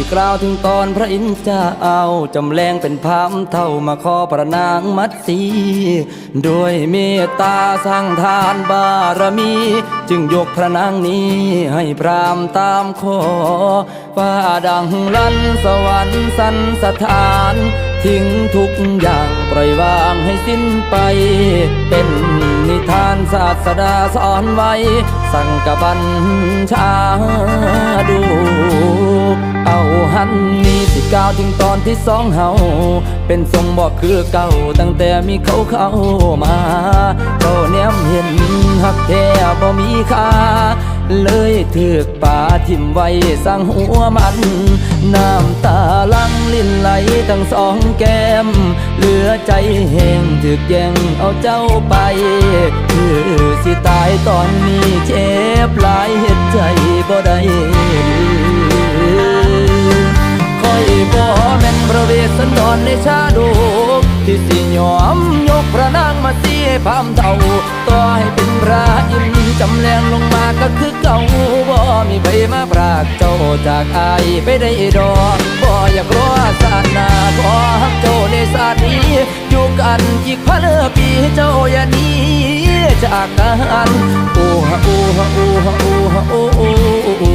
ที่กล่าวถึงตอนพระอินทร์จะเอาจำแรงเป็นพามเท่ามาขอประนางมัดสีด้วยเมตตาสร้างทานบารมี จึงยกพระนางนี้ให้พรามตามขอฟ้าดังลั่นสวรรค์สันสถาน ทิ้งทุกอย่าง ให้สิ้นไป เป็นนิทานศาสดาสอนไว้ สั่งกับบัญชาดู เอาหันนี้สิก้าวถึงตอนที่สองเฮาเป็นทรงบอกคือเก่าตั้งแต่มีเขาเข้ามาเจ้าแนมเห็นหักแท้บ่มีค่า เลยถือกป่าทิมไว้สร้างหัวมัน น้ำตาลังลิ้นไหลทั้งสองแก้ม เหลือใจแห้งถึกแย่งเอาเจ้าไปคือสิตายตอนนี้เจ็บหลายเหตุใจบ่ได้คอยบ่แม่นพระเวสสันดรในชาดกที่สิยอมยกพระนางมาเสียพามเท่าต่อให้เป็นพระอิน จำแรงลงมาก็คือเก่าบ่มีใบมาปรากเจ้าจากอายไปได้ดอกบ่อยากรอศาสนาขอฮักเจ้าในศาสตร์นี้อยู่กันอีกพันปีเจ้าอย่าหนี้จากกันโอ้ฮะโอ้ฮะโอ้ฮะโอ้ฮะโอ้โอ้โอ้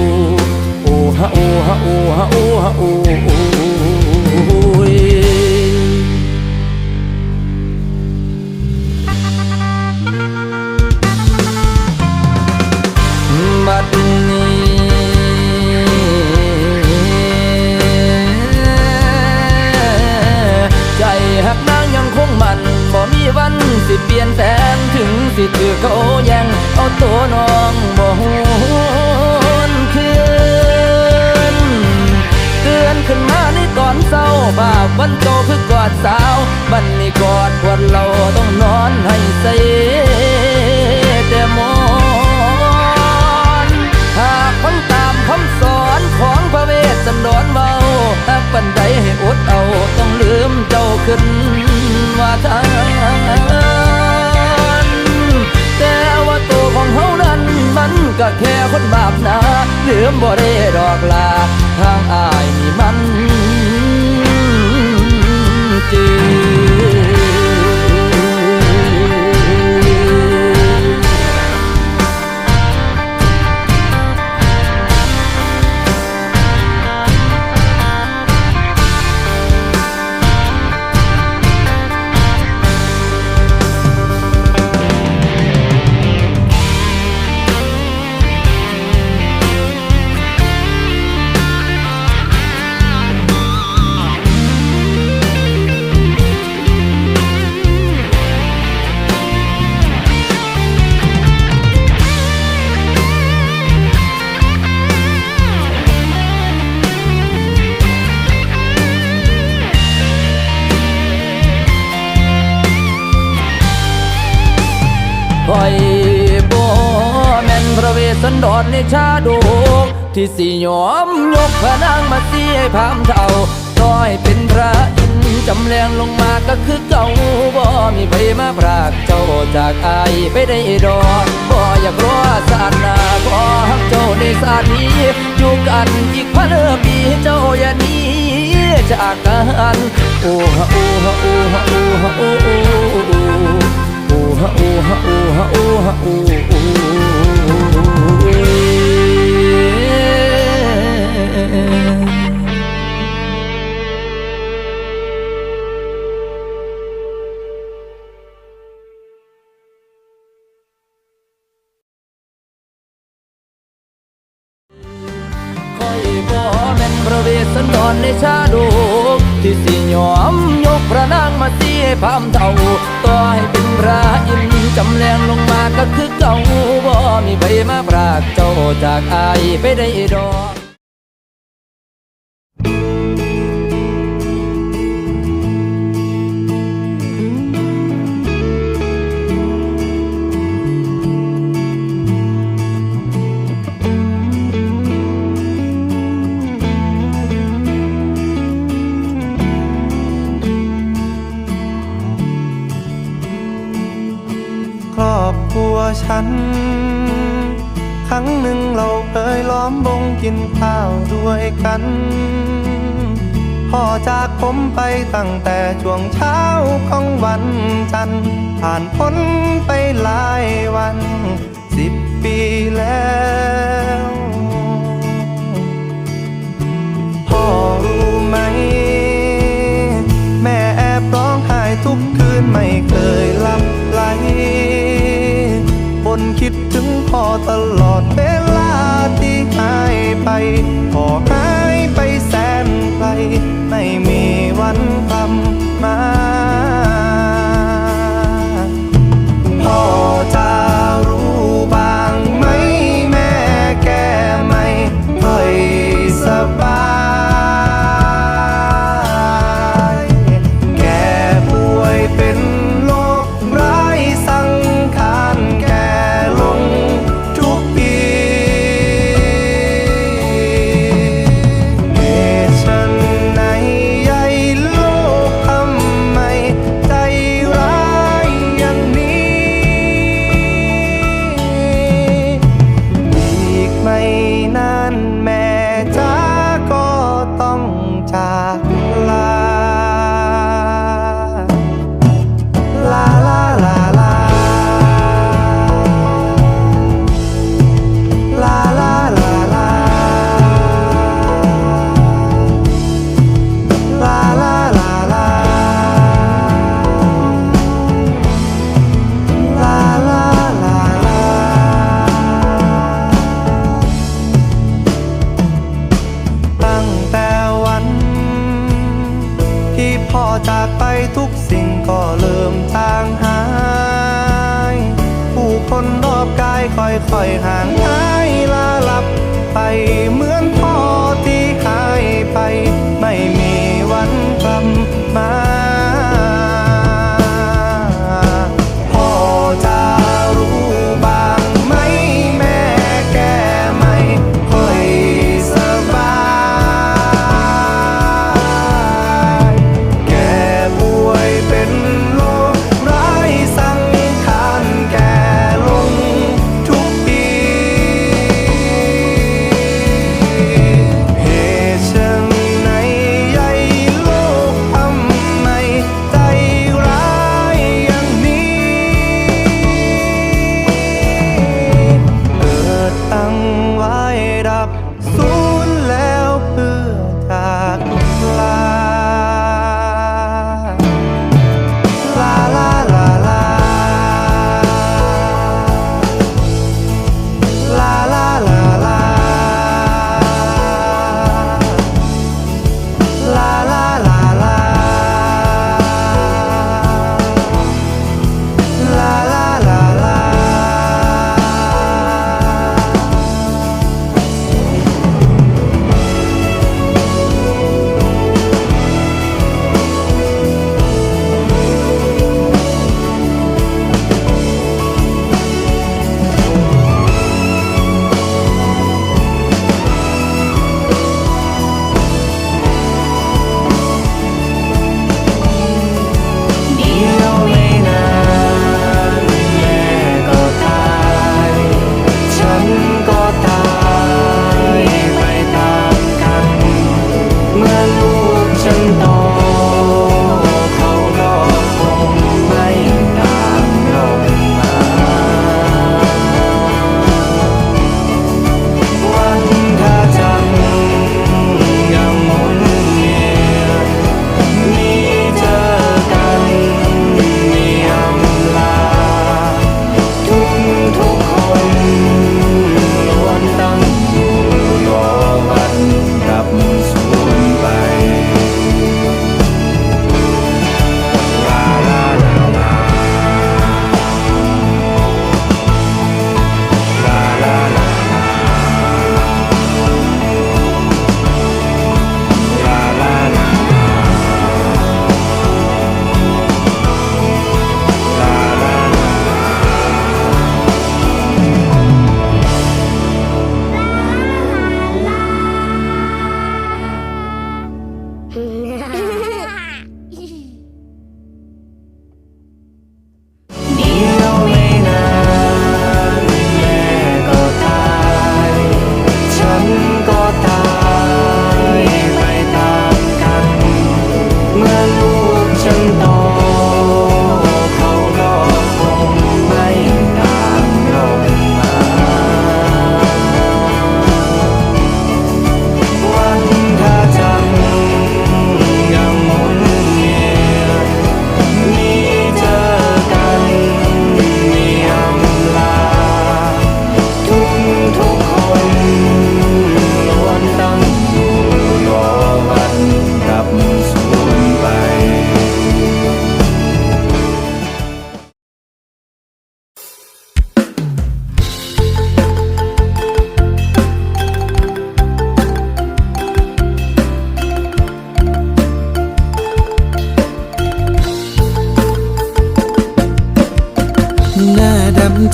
โอ้ฮะโอ้ฮะโอ้ฮะโอ้ฮะโอ้ ใจหักนางยังคงมันบ่มีวันสิเปลี่ยนแปลงถึงสิถือเขาแยังเอาตัวน้องบ่หวนคืนเตือนขึ้นมาในตอนเศร้าบาปวันโตคือกอดสาว บันนี้กอดปวดเราต้องนอนให้ใส่ ใดให้อดเอาต้องลืมเจ้าขึ้นว่าทานแต่ว่าตัวของเฮานั้นมันก็แค่คนบาปนะลืมบ่ได้ดอกลาทางอายนี่มัน อยบ่แม่นพระเวสสันดรในชาดกที่สิยอมยกพระนางมาเสียพามเท่าต่อให้เป็นพระอินจำแรงลงมาก็คือเก่าบ่มีใครมาพรากเจ้าจากอายไปได้ดอกบ่อยากรอศาสนาขอฮักเจ้าในศาสตร์นี้อยู่กันอีกพันปีเจ้าอย่าหนี้จากกันโอ้ฮะโอ้ฮะโอ้ฮะโอ้ฮะโอ้โอ้โอ้โอ้ ฮะโอฮะโอฮะโอฮพระเวสสันดรในชาดกที่สิยอมยกพระนางมาเสียพามเท่าต่อให้เป็นพระ จำแรงลงมาก็คือเก่าบ่มีใบมาปรากเจ้าจากอายไปได้ดอก ฉัน ครั้งหนึ่งเราเคยล้อมวงกินข้าวด้วยกัน พ่อจากผมไปตั้งแต่ช่วงเช้าของวันจันทร์ ผ่านพ้นไปหลายวันสิบปีแล้วพ่อรู้ไหม แม่แอบร้องไห้ทุกคืนไม่เคยหลับไหล นคิดถึงพ่อตลอดเวลาที่หายไปพ่อหายไปแสนไกลไม่มี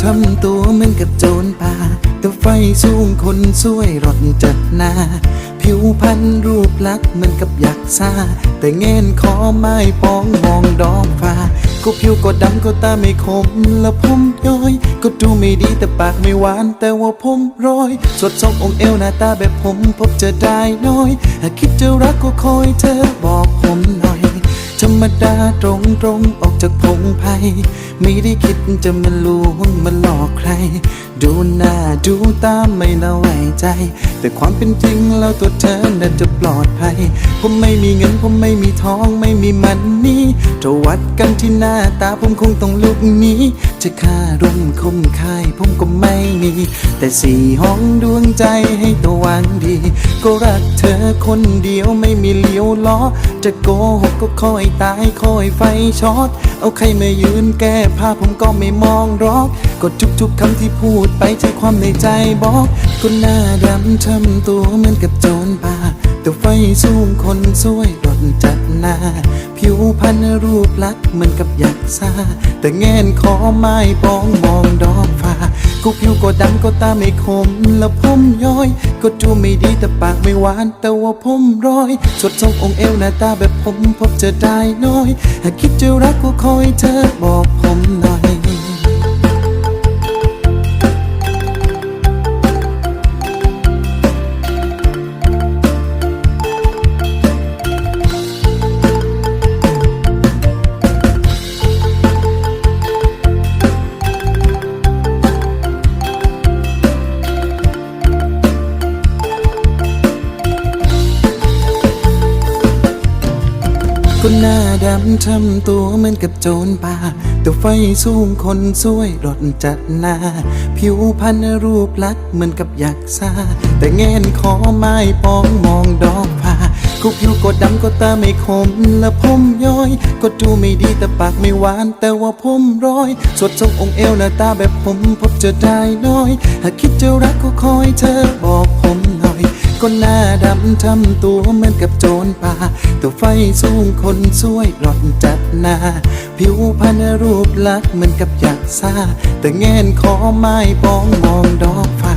ทำตัวเหมือนกับโจรป่าแต่ไฟสูงคนสวยรถจัดหน้า ผิวพรรณรูปลักษณ์เหมือนกับยักษ์ซาแต่เงินขอไม้ปองมองดอกฟ้าก็ผิวก็ดำก็ตาไม่คม และผมย้อย ก็ดูไม่ดีแต่ปากไม่หวาน แต่ว่าผมร้อย สดทรงองค์เอวหน้าตาแบบผมพบเจอได้น้อย หากคิดจะรักก็คอยเธอบอกผมหน่อย ธรรมดาตรงตรงๆออกจากพงไพ่ ไม่ได้คิดจะมาลวงมาหลอกใคร ดูหน้าดูตาไม่น่าไว้ใจ แต่ความเป็นจริงแล้วตัวเธอน่าจะปลอดภัย ผมไม่มีเงินผมไม่มีทองไม่มีมันนี่จะวัดกันที่หน้าตาผมคงต้องลุกหนี้ จะค่าร่มคมคายผมก็ไม่มี แต่สี่ห้องดวงใจให้ตัววางดี ก็รักเธอคนเดียวไม่มีเลี้ยวล้อ จะโกหกก็คอยตายคอยไฟช็อต เอาใครมายืนแก้ผ้าผมก็ไม่มองรอก ก็ทุกๆคำที่พูดไปใจความในใจบอกคนหน้าดำทำตัวเหมือนกับโจรป่าแต่ไฟสูงคนสวยรถจัดหน้า ผิวพรรณรูปลักษณ์เหมือนกับยักษ์ซาแต่แงนขอไม้ปองมองดอกฟ้าก็ผิวก็ดำก็ตาไม่คมแล้วผมย้อย ก็ดูไม่ดีแต่ปากไม่หวาน แต่ว่าผมร้อยสดทรงองค์เอวหน้าตาแบบผมพบเจอได้น้อย หากคิดจะรักก็คอยเธอบอกผมหน่อ ดำทำตัวเหมือนกับโจรป่าแต่ไฟสูงคนสวยรถจัดหน้า ผิวพรรณรูปลักษ์เหมือนกับยักษ์ซาแต่เงินขอไม้ปองมองดอกผ้าก็ผิวก็ดำก็ตาไม่คมและผมย้อย ก็ดูไม่ดีแต่ปากไม่หวาน แต่ว่าผมร้อย สดทรงองค์เอวหน้าตาแบบผมพบเจอได้น้อย หากคิดจะรักก็คอยเธอบอกผม หน่อยก็หน้าดำทำตัวเหมือนกับโจรป่า ตัวไฟสูงคนสวยหลอนจัดหน้า ผิวพรรณรูปลักษณ์เหมือนกับยักษ์ซาแต่เงินขอไม้ปองมองดอกฟ้า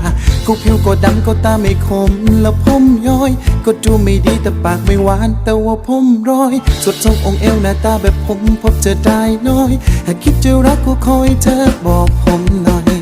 ก็ผิวก็ดำก็ตาไม่คม แล้วผมย้อย ก็ดูไม่ดีแต่ปากไม่หวาน แต่ว่าผมร้อย สดทรงองค์เอวหน้าตาแบบผมพบเจอได้น้อย หากคิดจะรักก็คอยเธอบอกผมหน่อย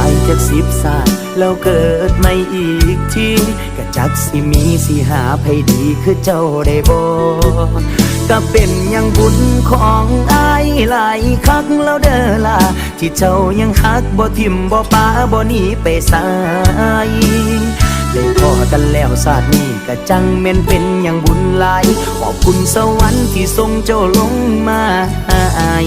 ายจากสิบศาสตร์แล้วเกิดไม่อีกทีก็จักสิมีสิหาไผดีคือเจ้าได้บ่ก็เป็นอยังบุญของอายหลายคักแล้วเด้อล่ะที่เจ้ายังฮักบ่ทิมบ่ปาบ่หนีไปสายได้พอกันแล้วศาสตร์นี้ก็จังแม่นเป็นอย่างบุญหลายขอบคุณสวรรค์ที่ทรงเจ้าลงมาอาย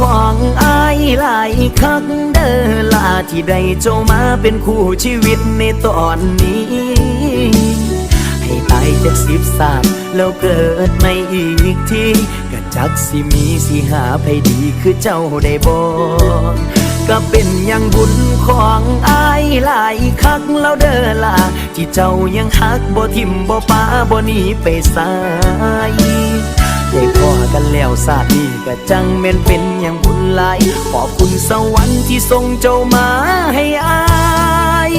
ของอายหลายคักเด้อลาที่ได้เจ้ามาเป็นคู่ชีวิตในตอนนี้ ให้ตายจากสิบสามแล้วเกิดไม่อีกทีก็จักสิมีสิหาไปดีคือเจ้าได้บอกก็เป็นอยังบุญของอายหลายคักแล้วเด้อล่ะที่เจ้ายังหักบ่ทิมบ่ป้าบ่หนีไปสาย ได้พอกันแล้วศาสตร์นี้ก็จังแม่นเป็นอย่างบุญหลาย ขอบคุณสวรรค์ที่ส่งเจ้ามาให้อาย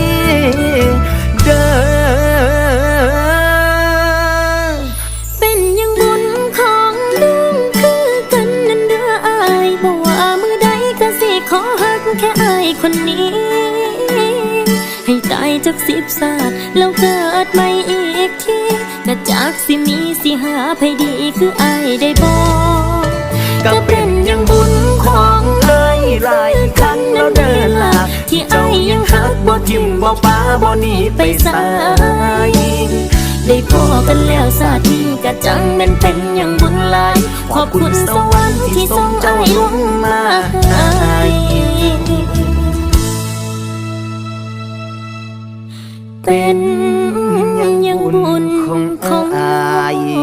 เด้อเป็นอยังบุญของน้องคือกันนั่นเด้ออายบอกว่ามือใดก็สิขอหักแค่อายคนนี้ ให้ตายจากสิบศาสตร์แล้วเกิดใหม่อี ก็จากสิมีสิหาไผดีคืออายได้บอกก็เป็นอย่างบุญของเอ้ยหลายครั้งแล้วเดินลาที่เจ้ายังหักบ่ทิมบ่ป้าบ่หนีไปสายได้พอกันแล้วศาทีก็จังแมันเป็นอย่างบุญหลาย ขอบคุณสวรรค์ที่ส่งอายลงมาให้ เป็นยังบุญของอาย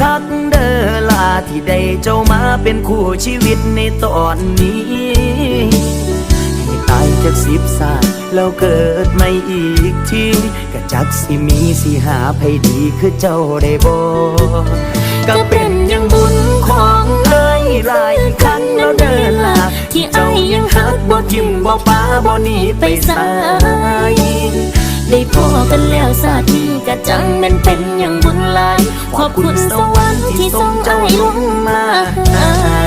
คักเด้อลาที่ได้เจ้ามาเป็นคู่ชีวิตในตอนนี้ให้ตายจากสิบศาสตร์แล้วเกิดไม่อีกทีก็จักสิมีสิหาไผดีคือเจ้าได้บอกก็เป็นอยังบุญของเอ้ยหลายครั้งแล้วเดินลาที่เจ้ายังหักบ่ทิมบ่ป้าบ่หนีไปสาย ได้พอกันแล้วสาทีกะจังมันเป็นอย่างบุญหลายขอบคุณสวรรค์ที่ทรงอาลงมาให้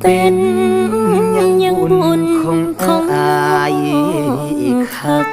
เป็นอย่างบุญของอายคัก